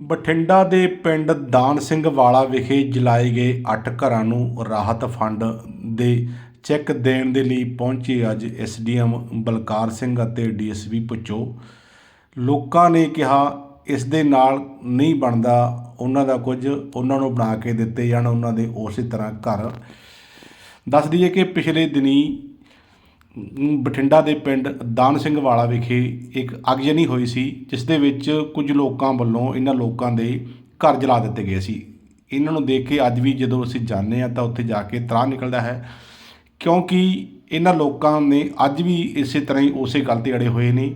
ਬਠਿੰਡਾ ਦੇ ਪਿੰਡ ਦਾਨ ਸਿੰਘ ਵਾਲਾ ਵਿਖੇ ਜਲਾਏ ਗਏ 8 ਘਰਾਂ ਨੂੰ ਰਾਹਤ ਫੰਡ ਦੇ ਚੈੱਕ ਦੇਣ ਦੇ ਲਈ ਪਹੁੰਚੇ ਅੱਜ ਐਸਡੀਐਮ ਬਲਕਾਰ ਸਿੰਘ ਅਤੇ ਡੀਐਸਪੀ ਪੁੱਚੋ ਲੋਕਾਂ ਨੇ ਕਿਹਾ, ਇਸ ਦੇ ਨਾਲ ਨਹੀਂ ਬਣਦਾ, ਉਹਨਾਂ ਦਾ ਕੁਝ ਉਹਨਾਂ ਨੂੰ ਬਣਾ ਕੇ ਦਿੱਤੇ ਜਾਣ, ਉਹਨਾਂ ਦੇ ਉਸੇ ਤਰ੍ਹਾਂ ਘਰ। ਦੱਸ ਦਈਏ ਕਿ ਪਿਛਲੇ ਦਿਨੀ ਬਠਿੰਡਾ ਦੇ ਪਿੰਡ ਦਾਨ ਸਿੰਘ ਵਾਲਾ ਵਿਖੇ ਇੱਕ ਅਗਜਨੀ ਹੋਈ ਸੀ, ਜਿਸ ਦੇ ਵਿੱਚ ਕੁਝ ਲੋਕਾਂ ਵੱਲੋਂ ਇਹਨਾਂ ਲੋਕਾਂ ਦੇ ਘਰ ਜਲਾ ਦਿੱਤੇ ਗਏ ਸੀ। ਇਹਨਾਂ ਨੂੰ ਦੇਖ ਕੇ ਅੱਜ ਵੀ ਜਦੋਂ ਅਸੀਂ ਜਾਂਦੇ ਹਾਂ ਤਾਂ ਉੱਥੇ ਜਾ ਕੇ ਤਰਾਹ ਨਿਕਲਦਾ ਹੈ, ਕਿਉਂਕਿ ਇਹਨਾਂ ਲੋਕਾਂ ਨੇ ਅੱਜ ਵੀ ਇਸੇ ਤਰ੍ਹਾਂ ਹੀ ਉਸੇ ਗੱਲ ਤੇ ਅੜੇ ਹੋਏ ਨੇ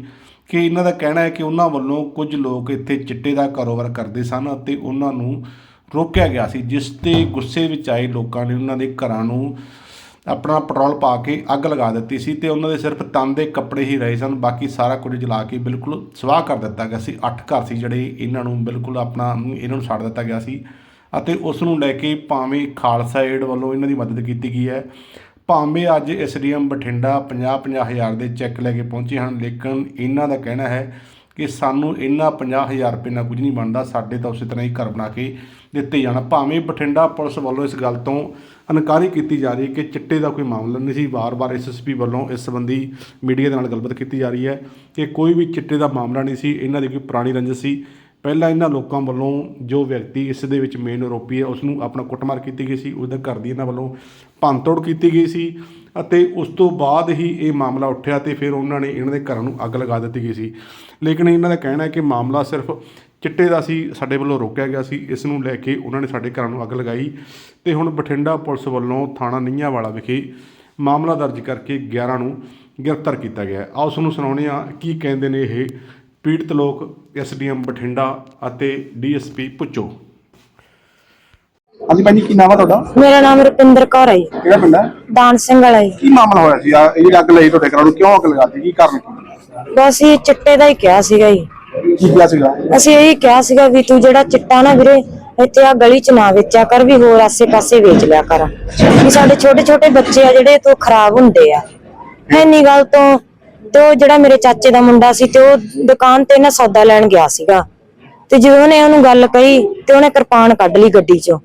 ਕਿ ਇਹਨਾਂ ਦਾ ਕਹਿਣਾ ਹੈ ਕਿ ਉਹਨਾਂ ਵੱਲੋਂ ਕੁਝ ਲੋਕ ਇੱਥੇ ਚਿੱਟੇ ਦਾ ਕਾਰੋਬਾਰ ਕਰਦੇ ਸਨ ਅਤੇ ਉਹਨਾਂ ਨੂੰ ਰੋਕਿਆ ਗਿਆ ਸੀ, ਜਿਸ ਤੇ ਗੁੱਸੇ ਵਿੱਚ ਆਏ ਲੋਕਾਂ ਨੇ ਉਹਨਾਂ ਦੇ ਘਰਾਂ ਨੂੰ ਆਪਣਾ ਪੈਟਰੋਲ ਪਾ ਕੇ ਅੱਗ ਲਗਾ ਦਿੱਤੀ ਸੀ ਤੇ ਉਹਨਾਂ ਦੇ ਸਿਰਫ ਤਨ ਦੇ ਕੱਪੜੇ ਹੀ ਰਹੇ ਸਨ, ਬਾਕੀ ਸਾਰਾ ਕੁਝ ਜਲਾ ਕੇ ਬਿਲਕੁਲ ਸਵਾਹ ਕਰ ਦਿੱਤਾ ਗਿਆ ਸੀ। ਅੱਠ ਘਰ ਸੀ ਜਿਹੜੇ ਇਹਨਾਂ ਨੂੰ ਬਿਲਕੁਲ ਆਪਣਾ, ਇਹਨਾਂ ਨੂੰ ਛੱਡ ਦਿੱਤਾ ਗਿਆ ਸੀ ਅਤੇ ਉਸ ਨੂੰ ਲੈ ਕੇ ਭਾਵੇਂ ਖਾਲਸਾ ਏਡ ਵੱਲੋਂ ਇਹਨਾਂ ਦੀ ਮਦਦ ਕੀਤੀ ਗਈ ਹੈ। ਭਾਵੇਂ ਅੱਜ ਐਸਡੀਐਮ ਬਠਿੰਡਾ 50-50 ਹਜ਼ਾਰ ਦੇ ਚੈੱਕ ਲੈ ਕੇ ਪਹੁੰਚੇ ਹਨ, ਲੇਕਿਨ ਇਹਨਾਂ ਦਾ ਕਹਿਣਾ ਹੈ ਕਿ ਸਾਨੂੰ ਇਹਨਾਂ 50000 ਰੁਪਏ ਨਾਲ ਕੁਝ ਨਹੀਂ ਬਣਦਾ, ਸਾਡੇ ਤਾਂ ਉਸੇ ਤਰ੍ਹਾਂ ਹੀ ਘਰ ਬਣਾ ਕੇ ਦਿੱਤੇ ਜਾਣ। ਭਾਵੇਂ ਬਠਿੰਡਾ ਪੁਲਿਸ ਵੱਲੋਂ ਇਸ ਗੱਲ ਤੋਂ ਇਨਕਾਰੀ ਕੀਤੀ ਜਾ ਰਹੀ ਹੈ ਕਿ ਚਿੱਟੇ ਦਾ ਕੋਈ ਮਾਮਲਾ ਨਹੀਂ ਸੀ। ਵਾਰ-ਵਾਰ ਐਸਐਸਪੀ ਵੱਲੋਂ ਇਸ ਸੰਬੰਧੀ ਮੀਡੀਆ ਦੇ ਨਾਲ ਗੱਲਬਾਤ ਕੀਤੀ ਜਾ ਰਹੀ ਹੈ ਕਿ ਕੋਈ ਵੀ ਚਿੱਟੇ ਦਾ ਮਾਮਲਾ ਨਹੀਂ ਸੀ। ਇਹਨਾਂ ਦੀ ਕੋਈ ਪੁਰਾਣੀ ਰੰਜਿਸ਼ ਸੀ। ਪਹਿਲਾਂ ਇਹਨਾਂ ਲੋਕਾਂ ਵੱਲੋਂ ਜੋ ਵਿਅਕਤੀ ਇਸ ਦੇ ਵਿੱਚ ਮੇਨ ਆਰੋਪੀ ਹੈ ਉਸ ਨੂੰ ਆਪਣਾ ਕੁੱਟਮਾਰ ਕੀਤੀ ਗਈ ਸੀ। ਉਹਦੇ ਘਰ ਦੀ ਇਹਨਾਂ ਵੱਲੋਂ ਭੰਨਤੋੜ ਕੀਤੀ ਗਈ ਸੀ ਅਤੇ ਉਸ ਤੋਂ ਬਾਅਦ ਹੀ ਇਹ ਮਾਮਲਾ ਉੱਠਿਆ ਤੇ ਫਿਰ ਉਹਨਾਂ ਨੇ ਇਹਨਾਂ ਦੇ ਘਰਾਂ ਨੂੰ ਅੱਗ ਲਗਾ ਦਿੱਤੀ ਗਈ ਸੀ। ਲੇਕਿਨ ਇਹਨਾਂ ਦਾ ਕਹਿਣਾ ਹੈ ਕਿ ਮਾਮਲਾ ਸਿਰਫ ਚਿੱਟੇ ਦਾ ਸੀ ਸਾਡੇ ਵੱਲੋਂ ਰੋਕਿਆ ਗਿਆ ਸੀ ਇਸ ਨੂੰ ਲੈ ਕੇ ਉਹਨਾਂ ਨੇ ਸਾਡੇ ਘਰਾਂ ਨੂੰ ਅੱਗ ਲਗਾਈ ਤੇ ਹੁਣ ਬਠਿੰਡਾ ਪੁਲਿਸ ਵੱਲੋਂ ਥਾਣਾ ਨਿੰਝਾਂ ਵਾਲਾ ਵਿਖੇ ਮਾਮਲਾ ਦਰਜ ਕਰਕੇ 11 ਨੂੰ ਗ੍ਰਿਫਤਾਰ ਕੀਤਾ ਗਿਆ। ਆਓ ਤੁਹਾਨੂੰ ਸੁਣਾਉਂਦੇ ਹਾਂ ਕੀ ਕਹਿੰਦੇ ਨੇ ਇਹ ਪੀੜਤ ਲੋਕ ਐਸਡੀਐਮ ਬਠਿੰਡਾ ਅਤੇ ਡੀਐਸਪੀ ਪੁੱਚੋ ਹਾਂਜੀ ਜੀ ਕੀ ਨਾਮ ਆ ਤੁਹਾਡਾ? ਮੇਰਾ ਨਾਮ ਰੁਪਿੰਦਰ ਕੌਰ ਹੈ ਜੀ, ਕਿਹੜਾ ਪਿੰਡ ਹੈ? ਦਾਨ ਸਿੰਘ ਵਾਲਾ ਜੀ। ਕੀ ਮਾਮਲਾ ਹੋਇਆ ਸੀ? ਆ ਇਹ ਜਿਹੜੀ ਅੱਗ ਲਈ ਤੁਹਾਡੇ ਘਰਾਂ ਨੂੰ ਕਿਉਂ ਅੱਗ ਲਗਾਤੀ ਕੀ ਕਾਰਨ ਕੀ ਬਸ ਇਹ ਚਿੱਟੇ ਦਾ ਹੀ ਕਿਹਾ ਸੀਗਾ ਜੀ। ਕੀ ਕਿਹਾ ਸੀਗਾ? ਅਸੀਂ ਇਹੀ ਕਿਹਾ ਸੀਗਾ ਵੀ ਤੂੰ ਜਿਹੜਾ ਚਿੱਟਾ ਨਾ ਵੀਰੇ, ਇੱਥੇ ਆ ਗਲੀ ਚ ਨਾ ਵੇਚਿਆ ਕਰ, ਵੀ ਹੋਰ ਆਸੇ-ਪਾਸੇ ਵੇਚ ਲਿਆ ਕਰ। ਵੀ ਸਾਡੇ ਛੋਟੇ-ਛੋਟੇ ਬੱਚੇ ਆ ਜਿਹੜੇ, ਤੋਂ ਖਰਾਬ ਹੁੰਦੇ ਆ। ਐਨੀ ਗੱਲ ਤੋਂ ਤੇ ਉਹ ਜਿਹੜਾ ਮੇਰੇ ਚਾਚੇ ਦਾ ਮੁੰਡਾ ਸੀ, ਤੇ ਉਹ ਦੁਕਾਨ ਤੇ ਨਾ ਸੌਦਾ ਲੈਣ ਗਿਆ ਸੀਗਾ। ਤੇ ਜਦੋਂ ਉਹਨੇ ਉਹਨੂੰ ਗੱਲ ਕਹੀ, ਤੇ ਉਹਨੇ ਕਿਰਪਾਨ ਕੱਢ ਲਈ ਗੱਡੀ ਚੋਂ।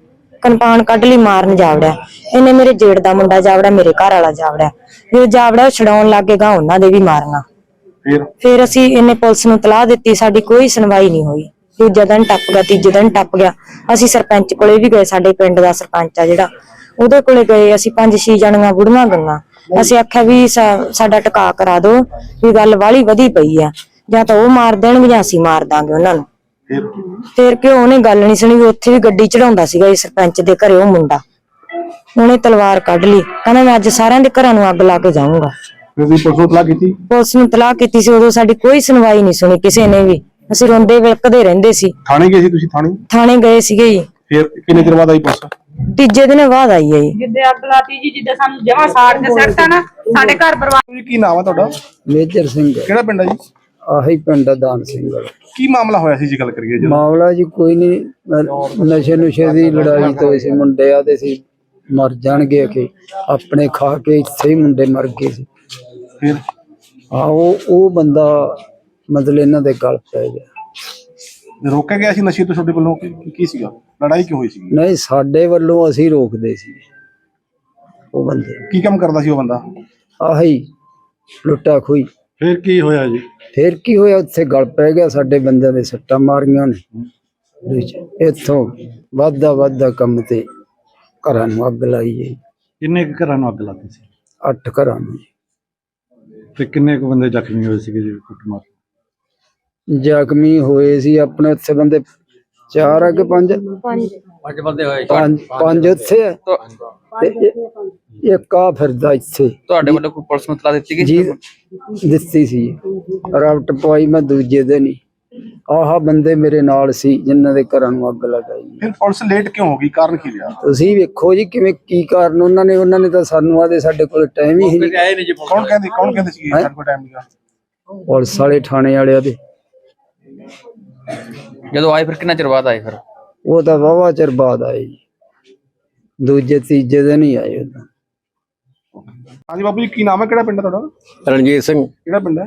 ਕਿਰਪਾਨ ਕੱਢ ਲਈ ਮਾਰਨ ਜਾਵੜਿਆ। ਇਹਨੇ ਮੇਰੇ ਜੇੜ ਦਾ ਮੁੰਡਾ ਜਾਵੜਿਆ, ਮੇਰੇ ਘਰ ਵਾਲਾ ਜਾਵੜਿਆ। ਜਦੋਂ ਜਾਵੜਿਆ, ਉਹ ਛਡਾਉਣ ਲੱਗ ਲੱਗੇਗਾ ਉਹਨਾਂ ਦੇ ਵੀ ਮਾਰਨਾ ਫਿਰ? ਫਿਰ ਅਸੀਂ ਇਹਨੇ ਪੁਲਿਸ ਨੂੰ ਤਲਾਹ ਦਿੱਤੀ ਸਾਡੀ ਕੋਈ ਸੁਣਵਾਈ ਨਹੀਂ ਹੋਈ। ਦੂਜਾ ਦਿਨ ਟੱਪ ਗਿਆ ਤੀਜੇ ਦਿਨ ਟੱਪ ਗਿਆ। ਅਸੀਂ ਸਰਪੰਚ ਕੋਲੇ ਵੀ ਗਏ ਸਾਡੇ ਪਿੰਡ ਦਾ ਸਰਪੰਚ ਆ ਜਿਹੜਾ। ਉਹਦੇ ਕੋਲੇ ਗਏ ਅਸੀਂ ਪੰਜ ਛੇ ਜਣੀਆਂ ਬੁੜੀਆਂ ਗਈਆਂ। ਅਸੀਂ ਆਖਿਆ ਵੀ ਸਾਡਾ ਟਿਕਾ ਕਰਾ ਦਿਓ ਵੀ ਗੱਲ ਵਾਲੀ ਵਧੀ ਪਈ ਆ। ਜਾਂ ਤਾਂ ਉਹ ਮਾਰ ਦੇਣਗੇ ਜਾਂ ਅਸੀਂ ਮਾਰ ਦਾਂਗੇ ਉਹਨਾਂ ਨੂੰ। ਫਿਰ? ਫਿਰ ਕਿ ਉਹਨੇ ਗੱਲ ਨਹੀਂ ਸੁਣੀ ਵੀ ਉੱਥੇ ਵੀ ਗੱਡੀ ਚੜਾਉਂਦਾ ਸੀਗਾ ਇਹ ਸਰਪੰਚ ਦੇ ਘਰੇ ਉਹ ਮੁੰਡਾ। ਉਹਨੇ ਤਲਵਾਰ ਕੱਢ ਲਈ। ਕਹਿੰਦਾ ਮੈਂ ਅੱਜ ਸਾਰਿਆਂ ਦੇ ਘਰਾਂ ਨੂੰ ਅੱਗ ਲਾ ਕੇ ਜਾਊਂਗਾ। ਤੁਸੀਂ ਪੁਲਿਸ ਨੂੰ ਤਲਾਹ ਕੀਤੀ? ਪੁਲਿਸ ਨੂੰ ਤਲਾਹ ਕੀਤੀ ਸੀ ਉਦੋਂ ਸਾਡੀ ਕੋਈ ਸੁਣਵਾਈ ਨਹੀਂ ਸੁਣੀ ਕਿਸੇ ਨੇ ਵੀ। ਅਸੀਂ ਰੋਂਦੇ ਵਿਲਕਦੇ ਰਹਿੰਦੇ ਸੀ। ਥਾਣੇ ਗਏ ਸੀ ਤੁਸੀਂ ਥਾਣੇ? ਥਾਣੇ ਗਏ ਸੀਗੇ ਜੀ। ਫਿਰ ਕਿੰਨੇ ਚਿਰ ਬਾਅਦ ਆਈ ਪੁਲਿਸ? ਤੀਜੇ ਦਿਨ ਬਾਅਦ ਆਈ ਹੈ ਜੀ। ਜਿੱਦੇ ਅੱਗ ਲਾਤੀ ਜੀ ਜਿੱਦੇ ਸਾਨੂੰ ਜਮਾ ਸਾੜ ਕੇ ਸੱਟਾ ਨਾ ਸਾਡੇ ਘਰ ਬਰਬਾਦ ਜੀ ਕੀ ਨਾਮ ਆ ਤੁਹਾਡਾ? ਮੇਜਰ ਸਿੰਘ। ਕਿਹੜਾ ਪਿੰਡ ਹੈ ਜੀ? ਆਹੀ ਪਿੰਡ ਆ ਦਾਨ ਸਿੰਘ ਵਾਲਾ। ਕੀ ਮਾਮਲਾ ਹੋਇਆ ਸੀ ਜੀ ਗੱਲ ਕਰੀਏ ਜੀ ਮਾਮਲਾ ਜੀ ਕੋਈ ਨਹੀਂ। ਨਸ਼ੇ ਨੁਸ਼ੇ ਦੀ ਲੜਾਈ ਤੋਂ ਇਸ ਮੁੰਡੇ ਆ ਦੇ ਸੀ ਮਰ ਜਾਣਗੇ ਕਿ ਆਪਣੇ ਖਾ ਕੇ ਇੱਥੇ ਹੀ ਮੁੰਡੇ ਮਰ ਗਏ ਸੀ। ਫਿਰ ਆ ਉਹ ਉਹ ਬੰਦਾ ਮਤਲਬ ਇਹਨਾਂ ਦੇ ਗਲ ਪੈ ਗਿਆ। ਰੋਕਿਆ ਗਿਆ ਸੀ ਨਸ਼ੇ ਤੋਂ ਤੁਹਾਡੇ ਵੱਲੋਂ? ਕੀ ਕੀ ਸੀਗਾ? ਲੜਾਈ ਕਿਉਂ ਹੋਈ ਸੀ ਨਹੀਂ ਸਾਡੇ ਵੱਲੋਂ ਅਸੀਂ ਰੋਕਦੇ ਸੀ ਉਹ ਬੰਦੇ। ਕੀ ਕੰਮ ਕਰਦਾ ਸੀ ਉਹ ਬੰਦਾ? ਆਹੀ ਲੁੱਟਾ ਖੋਈ ਫਿਰ ਕੀ ਹੋਇਆ ਜੀ? ਫਿਰ ਕੀ ਹੋਇਆ? ਉੱਥੇ ਗਲ ਪੈ ਗਿਆ ਸਾਡੇ ਬੰਦਿਆਂ ਦੇ ਸੱਟਾਂ ਮਾਰੀਆਂ ਨੇ ਇੱਥੋਂ ਵਾਧਾ ਵਾਧਾ ਕੰਮ ਤੇ ਘਰਾਂ ਨੂੰ ਅੱਗ ਲਾਈ ਜੀ ਕਿੰਨੇ ਕੁ ਘਰਾਂ ਨੂੰ ਅੱਗ ਲੱਗੀ ਸੀ? ਅੱਠ ਘਰਾਂ ਨੂੰ ਜੀ। ਤੇ ਕਿੰਨੇ ਕੁ ਬੰਦੇ ਜ਼ਖਮੀ ਹੋਏ ਸੀਗੇ ਜੀ ਕੁੱਟਮਾਰ? ਜ਼ਖਮੀ ਹੋਏ ਸੀ ਆਪਣੇ ਉੱਥੇ ਬੰਦੇ ਚਾਰ ਆ ਕਿ ਪੰਜ? ਪੰਜ। ਬੰਦੇ ਹੋਏ। ਪੰਜ ਪੰਜ ਉੱਥੇ ਆ। ਤੇ ਇ- ਇੱਕ ਆ ਫਿਰਦਾ ਇੱਥੇ। ਤੁਹਾਡੇ ਵੱਲੋਂ ਕੋਈ ਪੁਲਿਸ ਨੂੰ ਤਲਾ ਦਿੱਤੀ ਗਈ? ਜੀ ਦਿੱਤੀ ਸੀ। ਰਾਵਟ ਪਵਾਈ ਮੈਂ ਦੂਜੇ ਦਿਨ ਹੀ। ਆਹ ਬੰਦੇ ਮੇਰੇ ਨਾਲ ਸੀ ਜਿਨ੍ਹਾਂ ਦੇ ਘਰਾਂ ਨੂੰ ਅੱਗ ਲਗਾਈ। ਫਿਰ ਪੁਲਿਸ ਲੇਟ ਕਿਉਂ ਹੋ ਗਈ? ਕਾਰਨ ਕੀ ਰਿਹਾ? ਤੁਸੀਂ ਵੇਖੋ ਜੀ ਕਿਵੇਂ ਕੀ ਕਾਰਨ ਉਹਨਾਂ ਨੇ ਉਹਨਾਂ ਨੇ ਤਾਂ ਸਾਨੂੰ ਆਦੇ ਸਾਡੇ ਕੋਲ ਟਾਈਮ ਹੀ ਨਹੀਂ। ਆਏ ਨਹੀਂ ਜੀ ਕੌਣ ਕਹਿੰਦੇ ਕੌਣ ਕਹਿੰਦੇ ਸੀ ਸਾਡੇ ਕੋਲ ਟਾਈਮ ਨਹੀਂਗਾ ਪੁਲਿਸ ਵਾਲੇ ਥਾਣੇ ਵਾਲਿਆਂ ਦੇ। ਜਦੋਂ ਆਏ ਫਿਰ ਕਿੰਨਾ ਚਿਰ ਬਾਅਦ ਆਏ ਫਿਰ? ਉਹ ਤਾਂ ਵਾਵਾ ਚਿਰ ਬਾਅਦ ਆਏ ਜੀ। ਦੂਜੇ ਤੀਜੇ ਦਿਨ ਹੀ ਆਏ ਉਹ ਤਾਂ ਹਾਂਜੀ ਬਾਬੂ ਜੀ ਕੀ ਨਾਮ ਹੈ? ਕਿਹੜਾ ਪਿੰਡ ਤੁਹਾਡਾ? ਰਣਜੀਤ ਸਿੰਘ। ਕਿਹੜਾ ਪਿੰਡ ਹੈ?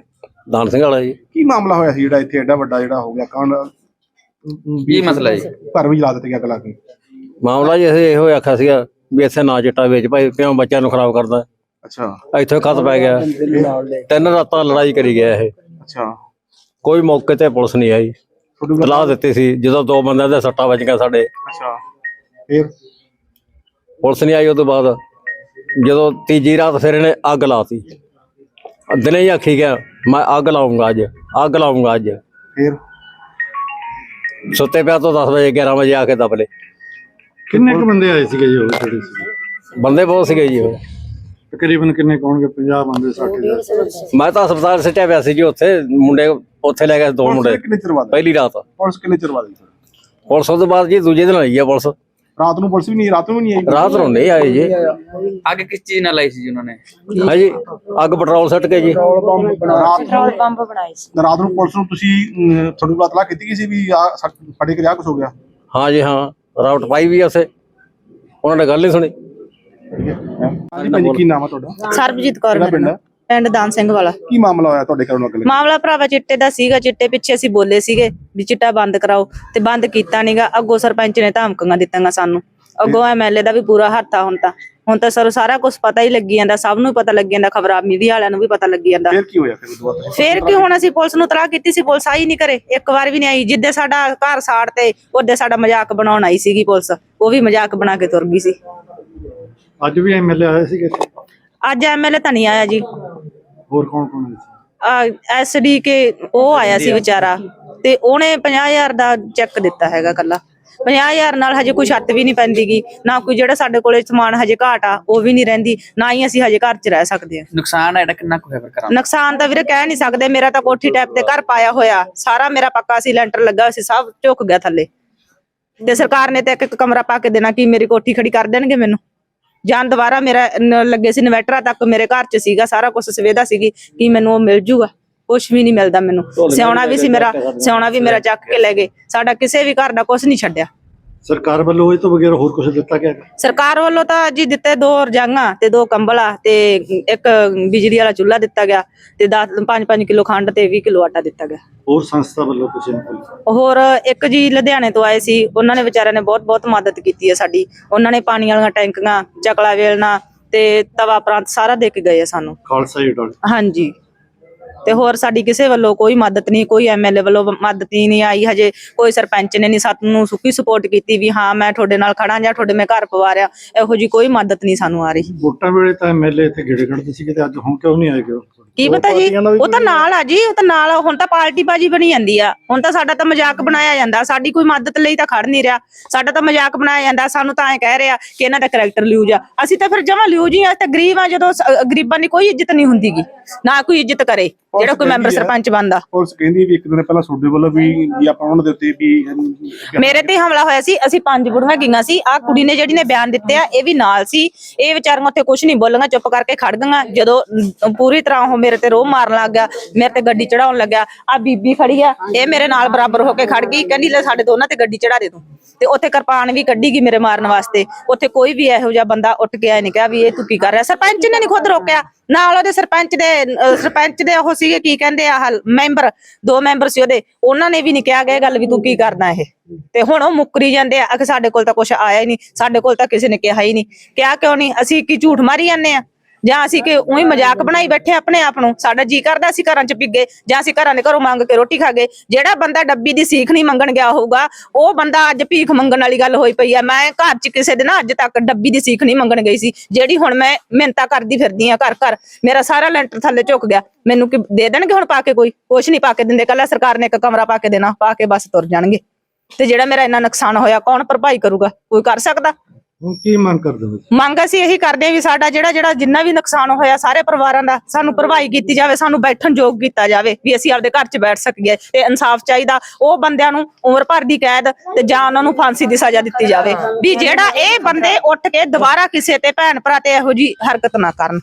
ਦਾਨ ਸਿੰਘ ਵਾਲਾ ਜੀ। ਕੀ ਮਾਮਲਾ ਹੋਇਆ ਸੀ ਜਿਹੜਾ ਇੱਥੇ ਐਡਾ ਵੱਡਾ ਜਿਹੜਾ ਹੋ ਗਿਆ? ਕਾਂਡ ਕੀ ਮਸਲਾ ਜੀ? ਘਰ ਵੀ ਜਲਾ ਦਿੱਤੇ ਗਿਆ ਅੱਗ ਲਾ ਕੇ। ਮਾਮਲਾ ਜੀ ਅਸੀਂ ਇਹੋ ਆਖਿਆ ਸੀਗਾ ਵੀ ਇੱਥੇ ਨਾ ਚਿੱਟਾ ਵੇਚ ਭਾਈ ਕਿਉਂ ਬੱਚਿਆਂ ਨੂੰ ਖਰਾਬ ਕਰਦਾ? ਅੱਛਾ। ਇੱਥੇ ਖਤ ਪੈ ਗਿਆ। ਤਿੰਨ ਰਾਤਾਂ ਲੜਾਈ ਕਰੀ ਗਿਆ ਇਹ। ਅੱਛਾ। ਕੋਈ ਮੌਕੇ ਤੇ ਪੁਲਿਸ ਨਹੀਂ ਆਈ। ਤਲਾਹ ਦਿੱਤੀ ਸੀ ਜਦੋਂ ਦੋ ਬੰਦਿਆਂ ਦੇ ਸੱਟਾਂ ਵੱਜ ਗਈਆਂ ਸਾਡੇ। ਅੱਛਾ। ਫਿਰ? ਪੁਲਿਸ ਨਹੀਂ ਆਈ ਉਹ ਤੋਂ ਬਾਅਦ। ਜਦੋਂ ਤੀਜੀ ਰਾਤ ਫਿਰ ਇਹਨੇ ਅੱਗ ਲਾਤੀ। ਦਿਨੇ ਹੀ ਆਖੀ ਗਿਆ ਮੈਂ ਅੱਗ ਲਾਉਂਗਾ ਅੱਜ ਅੱਗ ਲਾਉਂਗਾ ਅੱਜ। ਫਿਰ? ਸੁੱਤੇ ਪਿਆ ਤੋਂ 10 ਵਜੇ 11 ਵਜੇ ਆ ਕੇ ਦਬਲੇ। ਕਿੰਨੇ ਕੁ ਬੰਦੇ ਆਏ ਸੀਗੇ ਜੀ ਉਹ ਜਿਹੜੇ ਸੀ? ਬੰਦੇ ਬਹੁਤ ਸੀਗੇ ਜੀ ਉਹ। ਤਕਰੀਬਨ ਕਿੰਨੇ ਕੁ ਹੋਣਗੇ? 50 ਬੰਦੇ 60 ਦੇ ਮੈਂ ਤਾਂ ਹਸਪਤਾਲ ਸਿੱਟਿਆ ਪਿਆ ਸੀ ਜੀ ਉੱਥੇ ਮੁੰਡੇ ਉੱਥੇ ਲੈ ਗਏ ਦੋ ਮੁੰਡੇ। ਕਿੰਨੇ ਚਿਰ ਬਾਅਦ ਪਹਿਲੀ ਰਾਤ। ਪੁਲਿਸ ਕਿੰਨੇ ਚਿਰ ਬਾਅਦ ਆਈ? ਪੁਲਿਸ ਤੋਂ ਬਾਅਦ ਜੀ ਦੂਜੇ ਦਿਨ ਆਈ ਆ ਪੁਲਿਸ। ਰਾਤ ਨੂੰ ਪੁਲਿਸ ਵੀ ਨਹੀਂ ਰਾਤ ਨੂੰ ਵੀ ਨਹੀਂ ਆਈ। ਰਾਤ ਨੂੰ ਨਹੀਂ ਆਏ ਜੀ। ਅੱਗ ਕਿਸ ਚੀਜ਼ ਨਾਲ ਲਾਈ ਸੀ ਜੀ ਉਹਨਾਂ ਨੇ? ਹਾਂਜੀ ਅੱਗ ਪੈਟਰੋਲ ਸੱਟ ਕੇ ਜੀ। ਰਾਤ ਪੈਟਰੋਲ ਪੰਪ ਬਣਾਏ ਸੀ। ਰਾਤ ਨੂੰ ਪੁਲਿਸ ਨੂੰ ਤੁਸੀਂ ਅਮ, ਤੁਹਾਨੂੰ ਬਾਤ ਲਾ ਕੀਤੀ ਗਈ ਸੀ ਵੀ ਆ ਘਰੇ ਆ ਕੁਝ ਹੋ ਗਿਆ? ਹਾਂ ਜੀ ਹਾਂ। ਰਾਊਟ ਪਾਈ ਵੀ ਆ ਉਸੇ ਉਹਨਾਂ ਨੇ ਗੱਲ ਨਹੀਂ ਸੁਣੀ। ਹਾਂਜੀ ਭਾਜੀ ਕੀ ਨਾਮ ਆ ਤੁਹਾਡਾ? ਸਰਬਜੀਤ ਕੌਰ ਕਿਹੜਾ ਮੇਰਾ ਪਿੰਡ। ਹੈ? ਪਿੰਡ ਦਾਨ ਸਿੰਘ ਵਾਲਾ। ਕੀ ਮਾਮਲਾ ਹੋਇਆ ਤੁਹਾਡੇ ਘਰੋਂ ਅੱਗ ਲੱਗੀ? ਮਾਮਲਾ ਭਰਾਵਾ ਚਿੱਟੇ ਦਾ ਸੀਗਾ ਚਿੱਟੇ ਪਿੱਛੇ ਅਸੀਂ ਬੋਲੇ ਸੀਗੇ ਵੀ ਚਿੱਟਾ ਬੰਦ ਕਰਾਓ ਤੇ ਬੰਦ ਕੀਤਾ ਨਹੀਂਗਾ ਅੱਗੋਂ ਸਰਪੰਚ ਨੇ ਧਮਕੀਆਂ ਦਿੱਤੀਆਂ ਸਾਨੂੰ। ਅੱਗੋਂ ਐਮਐਲਏ ਦਾ ਵੀ ਪੂਰਾ ਹੱਥ ਆ ਹੁਣ ਤਾਂ। ਹੁਣ ਤਾਂ ਸਰ ਸਾਰਾ ਕੁਝ ਪਤਾ ਹੀ ਲੱਗੀ ਜਾਂਦਾ ਸਭ ਨੂੰ ਪਤਾ ਲੱਗੀ ਜਾਂਦਾ ਖਬਰਾਂ ਮੀਡੀਆ ਵਾਲਿਆਂ ਨੂੰ ਵੀ ਪਤਾ ਲੱਗੀ ਜਾਂਦਾ। ਫਿਰ ਕੀ ਹੋਇਆ ਫਿਰ ਤੋਂ ਬਾਅਦ? ਫੇਰ ਕੀ ਹੁਣ ਅਸੀਂ ਪੁਲਿਸ ਨੂੰ ਤਲਾਹ ਕੀਤੀ ਸੀ ਪੁਲਿਸ ਆਈ ਨਹੀਂ ਕਰੇ ਇੱਕ ਵਾਰ ਵੀ ਨਹੀਂ ਆਈ। ਜਿੱਦੇ ਸਾਡਾ ਘਰ ਸਾੜ ਤੇ ਉਹਦੇ ਸਾਡਾ ਮਜ਼ਾਕ ਬਣਾਉਣ ਆਈ ਸੀਗੀ ਪੁਲਿਸ। ਉਹ ਵੀ ਮਜ਼ਾਕ ਬਣਾ ਕੇ ਤੁਰ ਗਈ ਸੀ। ਅੱਜ ਵੀ ਐਮਐਲਏ ਆਏ ਸੀਗੇ। ਇੱਥੇ? ਅੱਜ ਐਮਐਲਏ ਤਾਂ ਨਹੀਂ ਆਇਆ ਜੀ। ਹੋਰ ਕੌਣ ਕੌਣ ਸੀ? ਐਸਡੀ ਕੇ ਉਹ ਆਇਆ ਸੀ ਵਿਚਾਰਾ ਤੇ ਉਹਨੇ 50000 ਦਾ ਚੈੱਕ ਦਿੱਤਾ ਹੈਗਾ ਕੱਲਾ 50000 ਨਾਲ ਹਜੇ ਕੋਈ ਛੱਤ ਵੀ ਨਹੀਂ ਪੈਂਦੀਗੀ ਨਾ ਕੋਈ ਜਿਹੜਾ ਸਾਡੇ ਕੋਲੇ ਸਮਾਨ ਹਜੇ ਘਾਟ ਆ ਉਹ ਵੀ ਨਹੀਂ ਰਹਿੰਦੀ ਨਾ ਹੀ ਅਸੀਂ ਹਜੇ ਘਰ 'ਚ ਰਹਿ ਸਕਦੇ ਆ ਨੁਕਸਾਨ ਹੈ ਜਿਹੜਾ ਕਿੰਨਾ ਕੁ ਹੋਇਆ ਫਿਰ ਕਰਾਂ ਨੁਕਸਾਨ ਤਾਂ ਵੀਰੇ ਕਹਿ ਨਹੀਂ ਸਕਦੇ ਮੇਰਾ ਤਾਂ ਕੋਠੀ ਟੈਪ ਤੇ ਘਰ ਪਾਇਆ ਹੋਇਆ ਸਾਰਾ ਮੇਰਾ ਪੱਕਾ ਸੀ ਲੈਂਟਰ ਲੱਗਾ ਹੋਇਆ ਸੀ ਸਭ ਝੁਕ ਗਿਆ ਥੱਲੇ। ਤੇ ਸਰਕਾਰ ਨੇ ਤਾਂ ਇੱਕ ਇੱਕ ਕਮਰਾ ਪਾ ਕੇ ਦੇਣਾ ਕੀ ਮੇਰੀ ਕੋਠੀ ਖੜੀ ਕਰ ਦੇਣਗੇ ਮੈਨੂੰ? ਜਾਂ ਦੁਬਾਰਾ ਮੇਰਾ ਨ- ਲੱਗੇ ਸੀ ਇਨਵਰਟਰਾਂ ਤੱਕ ਮੇਰੇ ਘਰ 'ਚ ਸੀਗਾ ਸਾਰਾ ਕੁਝ ਸੁਵਿਧਾ ਸੀਗੀ ਕੀ ਮੈਨੂੰ ਉਹ ਮਿਲ ਜੂਗਾ। ਕੁਝ ਵੀ ਨਹੀਂ ਮਿਲਦਾ ਮੈਨੂੰ। ਸਿਆਉਣਾ ਵੀ ਸੀ ਮੇਰਾ ਸਿਆਉਣਾ ਵੀ ਮੇਰਾ ਚੱਕ ਕੇ ਲੈ ਗਏ। ਸਾਡਾ ਕਿਸੇ ਵੀ ਘਰ ਦਾ ਕੁਝ ਨਹੀਂ ਛੱਡਿਆ। ਸਰਕਾਰ ਵੱਲੋਂ ਇਹ ਤੋਂ ਬਗੈਰ ਹੋਰ ਕੁਝ ਦਿੱਤਾ ਗਿਆ? ਸਰਕਾਰ ਵੱਲੋਂ ਤਾਂ ਜੀ ਦਿੱਤੇ ਦੋ ਰਜਾਈਆਂ ਤੇ ਦੋ ਕੰਬਲਾ ਤੇ ਇੱਕ ਬਿਜਲੀ ਵਾਲਾ ਚੁੱਲ੍ਹਾ ਦਿੱਤਾ ਗਿਆ ਤੇ 10 5-5 ਕਿਲੋ ਖੰਡ ਤੇ 20 ਕਿਲੋ ਆਟਾ ਦਿੱਤਾ ਗਿਆ। ਹੋਰ ਸੰਸਥਾ ਵੱਲੋਂ ਕੁਝ ਹੋਰ ਇੱਕ ਜੀ ਲੁਧਿਆਣੇ ਤੋਂ ਆਏ ਸੀ ਉਹਨਾਂ ਨੇ ਵਿਚਾਰਿਆਂ ਨੇ ਬਹੁਤ ਬਹੁਤ ਮਦਦ ਕੀਤੀ ਹੈ ਸਾਡੀ। ਉਹਨਾਂ ਨੇ ਪਾਣੀ ਵਾਲੀਆਂ ਟੈਂਕੀਆਂ ਚਕਲਾ ਵੇਲਣਾ ਤੇ ਤਵਾ ਪ੍ਰਾਂਤ ਸਾਰਾ ਦੇ ਕੇ ਗਏ ਸਾਨੂੰ। ਖਾਲਸਾ ਵਾਲੇ ਹਾਂਜੀ। ਤੇ ਹੋਰ ਸਾਡੀ ਕਿਸੇ ਵੱਲੋਂ ਕੋਈ ਮਦਦ ਨਹੀਂ, ਕੋਈ ਐਮਐਲਏ ਵੱਲੋਂ ਮਦਦ ਹੀ ਨਹੀਂ ਆਈ ਹਜੇ। ਕੋਈ ਸਰਪੰਚ ਨੇ ਨਹੀਂ ਸਾਨੂੰ ਸੁੱਕੀ ਸਪੋਰਟ ਕੀਤੀ ਵੀ ਹਾਂ, ਮੈਂ ਤੁਹਾਡੇ ਨਾਲ ਖੜਾ ਜਾਂ ਤੁਹਾਡੇ ਮੈਂ ਘਰ ਪਵਾ ਪਵਾਰਿਆ ਇਹੋ ਜੀ ਕੋਈ ਮਦਦ ਨਹੀਂ ਸਾਨੂੰ ਆ ਰਹੀ। ਵੋਟਾਂ ਵੇਲੇ ਤਾਂ ਐਮਐਲਏ ਇੱਥੇ ਗੇੜੇ ਕੱਢਦੇ ਸੀਗੇ ਤੇ ਅੱਜ ਹੁਣ ਕਿਉਂ ਨਹੀਂ ਆਏ ਗਏ ਕੀ ਪਤਾ ਜੀ? ਉਹ ਤਾਂ ਨਾਲ ਆ ਜੀ ਉਹ ਤਾਂ ਨਾਲ ਆ। ਹੁਣ ਤਾਂ ਪਾਰਟੀ ਬਾਜੀ ਬਣੀ ਜਾਂਦੀ ਆ। ਹੁਣ ਤਾਂ ਸਾਡਾ ਤਾਂ ਮਜ਼ਾਕ ਬਣਾਇਆ ਜਾਂਦਾ। ਸਾਡੀ ਕੋਈ ਮਦਦ ਲਈ ਤਾਂ ਖੜ ਨਹੀਂ ਰਿਹਾ। ਸਾਡਾ ਤਾਂ ਮਜ਼ਾਕ ਬਣਾਇਆ ਜਾਂਦਾ। ਸਾਨੂੰ ਤਾਂ ਐ ਕਹਿ ਰਿਹਾ ਕਿ ਇਹਨਾਂ ਦਾ ਕਰੈਕਟਰ ਲਿਊਜ ਆ। ਅਸੀਂ ਤਾਂ ਫਿਰ ਜਮਾ ਲਿਊਜ ਹੀ ਆ ਅਸੀਂ ਤਾਂ ਗਰੀਬ ਆ ਜਦੋਂ ਸ- ਅ, ਗਰੀਬਾਂ ਦੀ ਕੋਈ ਇੱਜ਼ਤ ਨਹੀਂ ਹੁੰਦੀਗੀ ਨਾ ਕੋਈ ਇੱਜ਼ਤ ਕਰੇ ਜਿਹੜਾ ਕੋਈ ਮੈਂਬਰ ਸਰਪੰਚ ਬਣਦਾ। ਪੁਲਿਸ ਕਹਿੰਦੀ ਵੀ ਇੱਕ ਦਿਨ ਪਹਿਲਾਂ ਤੁਹਾਡੇ ਵੱਲੋਂ ਵੀ ਵੀ ਆਪਾਂ ਉਹਨਾਂ ਦੇ ਉੱਤੇ ਵੀ ਅਮ, ਮੇਰੇ ਤੇ ਹਮਲਾ ਹੋਇਆ ਸੀ। ਅਸੀਂ ਪੰਜ ਬੁੜੀਆਂ ਗਈਆਂ ਸੀ। ਆ ਕੁੜੀ ਨੇ ਜਿਹੜੀ ਨੇ ਬਿਆਨ ਦਿੱਤੇ ਆ ਇਹ ਵੀ ਨਾਲ ਸੀ। ਇਹ ਵਿਚਾਰੀਆਂ ਉੱਥੇ ਕੁਝ ਨਹੀਂ ਬੋਲੀਆਂ ਚੁੱਪ ਕਰਕੇ ਖੜ ਗਈਆਂ। ਜਦੋਂ ਅਮ, ਪੂਰੀ ਤਰ੍ਹਾਂ ਉਹ ਮੇਰੇ ਮੇਰੇ ਤੇ ਰੋਹ ਮਾਰਨ ਲੱਗ ਗਿਆ, ਮੇਰੇ ਤੇ ਗੱਡੀ ਚੜਾਉਣ ਲੱਗਿਆ ਆ ਬੀਬੀ ਖੜੀ ਆ, ਇਹ ਮੇਰੇ ਨਾਲ ਬਰਾਬਰ ਹੋ ਕੇ ਖੜ ਗਈ, ਕਹਿੰਦੀ ਲੈ ਸਾਡੇ ਦੋਨਾਂ ਤੇ ਗੱਡੀ ਚੜਾ ਦੇ ਤੂੰ। ਤੇ ਉੱਥੇ ਕਿਰਪਾਨ ਵੀ ਕੱਢੀ ਗਈ ਮੇਰੇ ਮਾਰਨ ਵਾਸਤੇ। ਉੱਥੇ ਕੋਈ ਵੀ ਇਹੋ ਜਿਹਾ ਬੰਦਾ ਉੱਠ ਗਿਆ ਨਹੀਂ ਕਿਹਾ ਵੀ ਇਹ ਤੂੰ ਕੀ ਕਰ ਰਿਹਾ। ਸਰਪੰਚ ਨੇ ਨਹੀਂ ਖੁਦ ਰੋਕਿਆ। ਨਾਲ ਉਹਦੇ ਸਰਪੰਚ ਦੇ ਸਰਪੰਚ ਦੇ ਉਹ ਸੀਗੇ, ਕੀ ਕਹਿੰਦੇ ਆ, ਆਹ ਮੈਂਬਰ, ਦੋ ਮੈਂਬਰ ਸੀ ਉਹਦੇ। ਉਹਨਾਂ ਨੇ ਵੀ ਨਹੀਂ ਕਿਹਾ ਗਿਆ ਇਹ ਗੱਲ ਵੀ ਤੂੰ ਕੀ ਕਰਨਾ ਇਹ। ਤੇ ਹੁਣ ਉਹ ਮੁੱਕਰੀ ਜਾਂਦੇ ਆ ਕਿ ਸਾਡੇ ਕੋਲ ਤਾਂ ਕੁਝ ਆਇਆ ਹੀ ਨਹੀਂ ਸਾਡੇ ਕੋਲ ਤਾਂ ਕਿਸੇ ਨੇ ਕਿਹਾ ਹੀ ਨਹੀਂ ਕਿਹਾ ਕਿਉਂ ਨਹੀਂ ਅਸੀਂ ਕੀ ਝੂਠ ਮਾਰੀ ਜਾਂਦੇ ਆ? ਜਾਂ ਅਸੀਂ ਕਿ ਉਹੀ ਮਜ਼ਾਕ ਬਣਾਈ ਬੈਠੇ ਆਪਣੇ ਆਪ ਨੂੰ, ਸਾਡਾ ਜੀ ਕਰਦਾ ਅਸੀਂ ਘਰਾਂ 'ਚ ਪਿੱਗੇ ਜਾਂ ਅਸੀਂ ਘਰਾਂ ਦੇ ਘਰੋਂ ਮੰਗ ਕੇ ਰੋਟੀ ਖਾ ਗਏ, ਜਿਹੜਾ ਬੰਦਾ ਡੱਬੀ ਦੀ ਸੀਖ ਨਹੀਂ ਮੰਗਣ ਗਿਆ ਹੋਊਗਾ, ਉਹ ਬੰਦਾ ਅੱਜ ਭੀਖ ਮੰਗਣ ਵਾਲੀ ਗੱਲ ਹੋਈ ਪਈ ਆ। ਮੈਂ ਘਰ 'ਚ ਕਿਸੇ ਦੇ ਨਾ ਅੱਜ ਤੱਕ ਡੱਬੀ ਦੀ ਸੀਖ ਨਹੀਂ ਮੰਗਣ ਗਈ ਸੀ, ਜਿਹੜੀ ਹੁਣ ਮੈਂ ਮਿਹਨਤਾਂ ਕਰਦੀ ਫਿਰਦੀ ਆ ਘਰ ਘਰ। ਮੇਰਾ ਸਾਰਾ ਲੈਂਟਰ ਥੱਲੇ ਝੁਕ ਗਿਆ। ਮੈਨੂੰ ਕਿ ਦੇ ਦੇਣਗੇ ਹੁਣ ਪਾ ਕੇ ਕੋਈ? ਕੁਛ ਨਹੀਂ ਪਾ ਕੇ ਦਿੰਦੇ। ਕੱਲਾ ਸਰਕਾਰ ਨੇ ਇੱਕ ਕਮਰਾ ਪਾ ਕੇ ਦੇਣਾ, ਪਾ ਕੇ ਬਸ ਤੁਰ ਜਾਣਗੇ। ਤੇ ਜਿਹੜਾ ਮੇਰਾ ਇੰਨਾ ਨੁਕਸਾਨ ਹੋਇਆ, ਕੌਣ ਭਰਪਾਈ ਕਰੂਗਾ? ਕੋਈ ਕਰ ਸਕਦਾ? ਹੁਣ ਕੀ ਮੰਗ ਕਰਦੇ ਹੋ ਮੰਗ ਅਸੀਂ ਇਹੀ ਕਰਦੇ ਹਾਂ ਵੀ ਸਾਡਾ ਜਿਹੜਾ ਜਿਹੜਾ ਜਿੰਨਾ ਵੀ ਨੁਕਸਾਨ ਹੋਇਆ ਸਾਰੇ ਪਰਿਵਾਰਾਂ ਦਾ ਸਾਨੂੰ ਭਰਵਾਈ ਕੀਤੀ ਜਾਵੇ ਸਾਨੂੰ ਬੈਠਣ ਯੋਗ ਕੀਤਾ ਜਾਵੇ ਵੀ ਅਸੀਂ ਆਪਦੇ ਘਰ 'ਚ ਬੈਠ ਸਕੀਏ ਤੇ ਇਨਸਾਫ ਚਾਹੀਦਾ। ਉਹ ਬੰਦਿਆਂ ਨੂੰ ਉਮਰ ਭਰ ਦੀ ਕੈਦ ਤੇ ਜਾਂ ਉਹਨਾਂ ਨੂੰ ਫਾਂਸੀ ਦੀ ਸਜ਼ਾ ਦਿੱਤੀ ਜਾਵੇ। ਵੀ ਜਿਹੜਾ ਇਹ ਬੰਦੇ ਉੱਠ ਕੇ ਦੁਬਾਰਾ ਕਿਸੇ ਤੇ ਭੈਣ ਭਰਾ ਤੇ ਇਹੋ ਜੀ ਹਰਕਤ ਨਾ ਕਰਨ।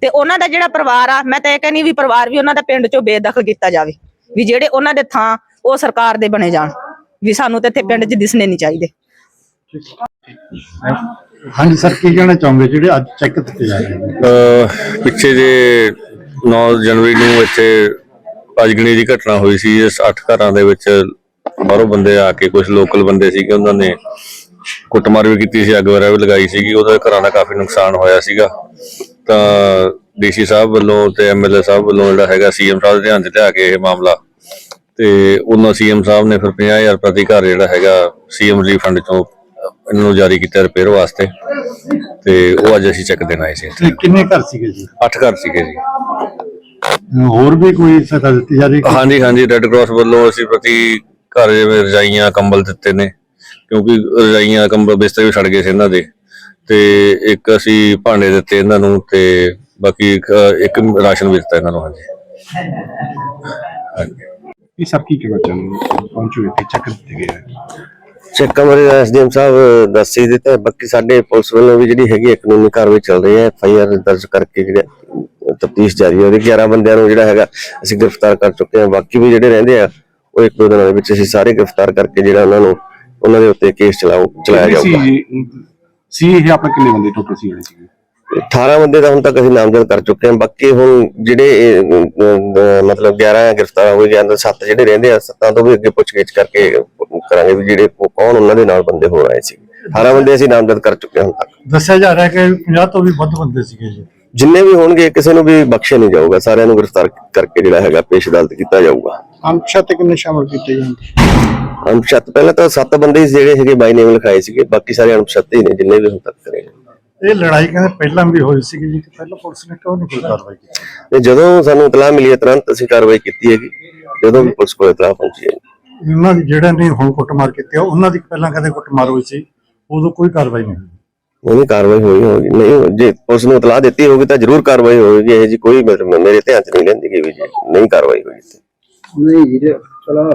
ਤੇ ਉਹਨਾਂ ਦਾ ਜਿਹੜਾ ਪਰਿਵਾਰ ਆ ਮੈਂ ਤਾਂ ਇਹ ਕਹਿੰਨੀ ਵੀ ਪਰਿਵਾਰ ਵੀ ਉਹਨਾਂ ਦਾ ਪਿੰਡ 'ਚੋਂ ਬੇਦਖਲ ਕੀਤਾ ਜਾਵੇ। ਵੀ ਜਿਹੜੇ ਉਹਨਾਂ ਦੇ ਥਾਂ ਉਹ ਸਰਕਾਰ ਦੇ ਬਣੇ ਜਾਣ। ਵੀ ਸਾਨੂੰ ਤੇ ਇੱਥੇ ਪਿੰਡ 'ਚ ਦਿਸਣੇ ਨਹੀਂ ਚਾਹੀਦੇ। ਹਾਂਜੀ, ਸਰ, ਕੀ ਕਹਿਣਾ ਚਾਹੋਗੇ ਜਿਹੜੇ ਅੱਜ ਚੈੱਕ ਦਿੱਤੇ ਜਾ ਰਹੇ ਨੇ? ਅਹ, ਪਿੱਛੇ ਜੇ 9 ਜਨਵਰੀ ਨੂੰ ਇੱਥੇ ਅਜਗਣੀ ਦੀ ਘਟਨਾ ਹੋਈ ਸੀ, ਇਸ 8 ਘਰਾਂ ਦੇ ਵਿੱਚ ਬਾਹਰੋਂ ਬੰਦੇ ਆ ਕੇ ਕੁਝ ਲੋਕਲ ਬੰਦੇ ਸੀਗੇ, ਉਹਨਾਂ ਨੇ ਕੁੱਟਮਾਰ ਵੀ ਕੀਤੀ ਸੀ, ਅੱਗ ਵਗੈਰਾ ਵੀ ਲਗਾਈ ਸੀਗੀ, ਉਹਦੇ ਘਰਾਂ ਦਾ ਕਾਫੀ ਨੁਕਸਾਨ ਹੋਇਆ ਸੀਗਾ। ਤਾਂ ਡੀਸੀ ਸਾਹਿਬ ਵੱਲੋਂ ਤੇ ਐਮਐਲਏ ਸਾਹਿਬ ਵੱਲੋਂ ਜਿਹੜਾ ਹੈਗਾ, ਸੀਐਮ ਸਾਹਿਬ ਦੇ ਧਿਆਨ 'ਚ ਲਿਆ ਕੇ ਇਹ ਮਾਮਲਾ। ਤੇ ਉਹਨਾਂ ਸੀਐਮ ਸਾਹਿਬ ਨੇ ਫਿਰ 50000 ਪ੍ਰਤੀ ਘਰ ਜਿਹੜਾ ਹੈਗਾ, ਸੀਐਮ ਰਿਲੀਫ ਫੰਡ ਚੋਂ ਨੂੰ ਜਾਰੀ ਕੀਤਾ ਰਿਪੇਅਰ ਵਾਸਤੇ ਤੇ ਉਹ ਅੱਜ ਅਸੀਂ ਚੈੱਕ ਦੇਣ ਆਏ ਸੀ ਤੇ ਕਿੰਨੇ ਘਰ ਸੀਗੇ ਜੀ? ਅੱਠ ਘਰ ਸੀਗੇ ਜੀ। ਹੋਰ ਵੀ ਕੋਈ ਸਹਾਇਤਾ ਦਿੱਤੀ ਜਾ ਰਹੀ ਹੈ? ਹਾਂਜੀ ਹਾਂਜੀ ਰੈੱਡ ਕਰਾਸ ਵੱਲੋਂ ਅਸੀਂ ਪ੍ਰਤੀ ਘਰ ਜਿਵੇਂ ਰਜਾਈਆਂ ਕੰਬਲ ਦਿੱਤੇ ਨੇ ਕਿਉਂਕਿ ਰਜਾਈਆਂ ਕੰਬਲ ਬਿਸਤਰੇ ਵੀ ਸੜ ਗਏ ਸੀ ਇਹਨਾਂ ਦੇ। ਤੇ ਇੱਕ ਅਸੀਂ ਭਾਂਡੇ ਦਿੱਤੇ ਇਹਨਾਂ ਨੂੰ ਤੇ ਬਾਕੀ ਇੱਕ ਇੱਕ ਰਾਸ਼ਨ ਵੀ ਦਿੱਤਾ ਇਹਨਾਂ ਨੂੰ ਹਾਂਜੀ। ਸਭ ਕੀ ਚਾਹੁੰਦੇ ਪਹੁੰਚੋ ਇੱਥੇ ਚੱਕ ਦਿੱਤੇ ਗਏ ਹੈ ਚੈੱਕ ਬਾਰੇ ਐਸਡੀਐਮ ਸਾਹਿਬ ਦੱਸ ਹੀ ਦਿੱਤਾ ਬਾਕੀ ਸਾਡੇ ਪੁਲਿਸ ਵੱਲੋਂ ਵੀ ਜਿਹੜੀ ਹੈਗੀ ਕਾਨੂੰਨੀ ਕਾਰਵਾਈ ਚੱਲ ਰਹੀ ਹੈ ਐਫਆਈਆਰ ਦਰਜ ਕਰਕੇ ਜਿਹੜੇ ਤਫਤੀਸ਼ ਜਾਰੀ ਹੈ। ਉਹਦੇ 11 ਬੰਦਿਆਂ ਨੂੰ ਜਿਹੜਾ ਹੈਗਾ ਅਸੀਂ ਗ੍ਰਿਫਤਾਰ ਕਰ ਚੁੱਕੇ ਹਾਂ। ਬਾਕੀ ਵੀ ਜਿਹੜੇ ਰਹਿੰਦੇ ਆ ਉਹ ਇੱਕ ਦੋ ਦਿਨਾਂ ਦੇ ਵਿੱਚ ਅਸੀਂ ਸਾਰੇ ਗ੍ਰਿਫਤਾਰ ਕਰਕੇ ਜਿਹੜਾ ਉਹਨਾਂ ਨੂੰ ਉਹਨਾਂ ਦੇ ਉੱਤੇ ਕੇਸ ਚਲਾਓ ਚਲਾਇਆ ਸੀ ਜਾਊਗਾ। ਸੀ ਇਹ ਆਪਣੇ ਕਿੰਨੇ ਬੰਦੇ ਟੋਟਲ ਸੀ ਜਿਹੜੇ ਸੀਗੇ? 18 ਬੰਦੇ ਤਾਂ ਹੁਣ ਤੱਕ ਅਸੀਂ ਨਾਮਜ਼ਦ ਕਰ ਚੁੱਕੇ ਹਾਂ। ਬਾਕੀ ਹੁਣ ਜਿਹੜੇ ਮਤਲਬ 11 ਗ੍ਰਿਫਤਾਰ ਹੋਏ ਜਾਂ ਸੱਤ ਜਿਹੜੇ ਰਹਿੰਦੇ ਆ ਸੱਤਾਂ ਤੋਂ ਵੀ ਅੱਗੇ ਪੁੱਛਗਿੱਛ ਕਰਕੇ ਕਰਾਂਗੇ ਵੀ ਜਿਹੜੇ ਕੌਣ ਉਹਨਾਂ ਦੇ ਨਾਲ ਬੰਦੇ ਹੋਰ ਆਏ ਸੀ। 18 ਬੰਦੇ ਅਸੀਂ ਨਾਮਜ਼ਦ ਕਰ ਚੁੱਕੇ ਹਾਂ ਹੁਣ ਤੱਕ। ਦੱਸਿਆ ਜਾ ਰਿਹਾ ਕਿ 50 ਤੋਂ ਵੀ ਵੱਧ ਬੰਦੇ ਸੀਗੇ ਜੀ। ਜਿੰਨੇ ਵੀ ਹੋਣਗੇ ਕਿਸੇ ਨੂੰ ਵੀ ਬਖਸ਼ਿਆ ਨਹੀਂ ਜਾਊਗਾ। ਸਾਰਿਆਂ ਨੂੰ ਗ੍ਰਿਫਤਾਰ ਕਰਕੇ ਜਿਹੜਾ ਹੈਗਾ ਪੇਸ਼ ਅਦਾਲਤ ਕੀਤਾ ਜਾਊਗਾ। ਅਨਸ਼ਾ ਤੇ ਕਿੰਨੇ ਸ਼ਾਮਲ ਕੀਤੇ ਜਾਂਦੇ? ਅਨੁਸ਼ਤ ਪਹਿਲਾਂ ਤਾਂ ਸੱਤ ਬੰਦੇ ਸੀ ਜਿਹੜੇ ਹੈਗੇ ਬਾਈ ਨੇਮ ਲਿਖਾਏ ਸੀਗੇ। ਬਾਕੀ ਸਾਰੇ ਅਨੁਸ਼ਤ ਹੀ ਨੇ ਜਿੰਨੇ ਵੀ ਹੁਣ ਤੱਕ ਕਰੇ ਇਹ ਲੜਾਈ ਕਹਿੰਦੇ ਪਹਿਲਾਂ ਵੀ ਹੋਈ ਸੀਗੀ ਜੀ ਤੇ ਪਹਿਲਾਂ ਪੁਲਿਸ ਨੇ ਕਿਉਂ ਨਹੀਂ ਕੋਈ ਕਾਰਵਾਈ ਕੀਤੀ? ਤੇ ਜਦੋਂ ਸਾਨੂੰ ਇਤਲਾਹ ਮਿਲੀ ਹੈ ਤੁਰੰਤ ਅਸੀਂ ਕਾਰਵਾਈ ਕੀਤੀ ਹੈਗੀ। ਜਦੋਂ ਵੀ ਪੁਲਿਸ ਕੋਲ ਇਤਲਾਹ ਪਹੁੰਚੀ ਹੈ। ਇਹਨਾਂ ਦੀ ਜਿਹੜੇ ਨੇ ਹੁਣ ਕੁੱਟਮਾਰ ਕੀਤੀ ਆ, ਉਹਨਾਂ ਦੀ ਪਹਿਲਾਂ ਕਦੇ ਕੁੱਟਮਾਰ ਹੋਈ ਸੀ ਉਦੋਂ ਕੋਈ ਕਾਰਵਾਈ ਨਹੀਂ ਹੋਈ। ਉਹਦੀ ਕਾਰਵਾਈ ਹੋਈ ਹੋਗੀ ਨਹੀਂ ਜੇ ਪੁਲਿਸ ਨੂੰ ਇਤਲਾਹ ਦਿੱਤੀ ਹੋਗੀ ਤਾਂ ਜ਼ਰੂਰ ਕਾਰਵਾਈ ਹੋਏਗੀ ਇਹ ਜੀ ਕੋਈ ਮਤਲਬ ਮੇਰੇ ਧਿਆਨ ਚ ਨਹੀਂ ਲੈਂਦੀ ਗਈ ਵੀ ਜੀ ਨਹੀਂ ਕਾਰਵਾਈ ਹੋਈ ਇੱਥੇ। ਨਹੀਂ ਵੀਰੇ ਚਲਾ